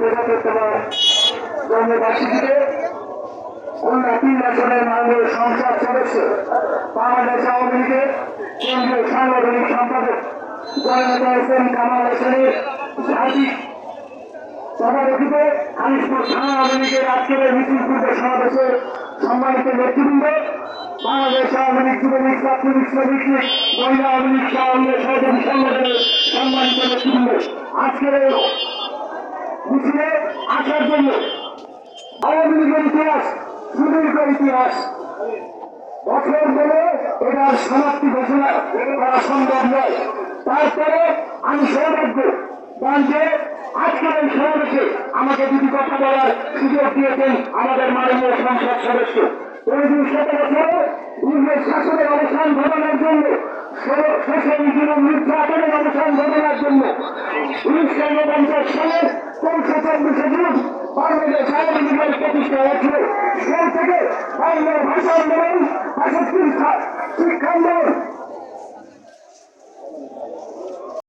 প্রজাতন্ত্র জন্মবাসীকে খুলনা তিন আসনের মাননীয় সংসদ সদস্য বাংলাদেশ আওয়ামী লীগের কেন্দ্রীয় সাংগঠনিক সম্পাদক জয়নেতা হোসেন কামাল হোসেনের জাতি তদারকিতে আলিশপুর থানা আওয়ামী লীগের আজকের মিছিল পূর্ব সমাবেশের সম্মানিত নেতৃবৃন্দ বাংলাদেশ আওয়ামী লীগ যুবলীগ ছাত্রলীগ শ্রমিক মহিলা আওয়ামী লীগ সহযোগী সংগঠনের সম্মানিত নেতৃবৃন্দ আজকের মিছিলে আসার জন্য। আওয়ামী লীগের ইতিহাস, সুদীর্ঘ ইতিহাস। বছর ধরে এটার সমাপ্তি ঘোষণা করা সম্ভব নয়। তারপরে আমি সৌভাগ্য যে আজকের এই সমাবেশে আমাকে দুটি কথা বলার সুযোগ দিয়েছেন আমাদের মাননীয় সংসদ সদস্য। দুই শত বছরে ইংরেজ শাসনের অবসান ঘটানোর জন্য সোশ্যাল মিডিয়ার নির্যাতনের অবসান ঘটানোর জন্য উনিশশো উনপঞ্চাশ সালের চৌষট্টি চব্বিশে জুন বাংলাদেশ আওয়ামী লীগের প্রতিষ্ঠা হয়েছিল। সেই থেকে বাংলা ভাষা আন্দোলন আন্দোলন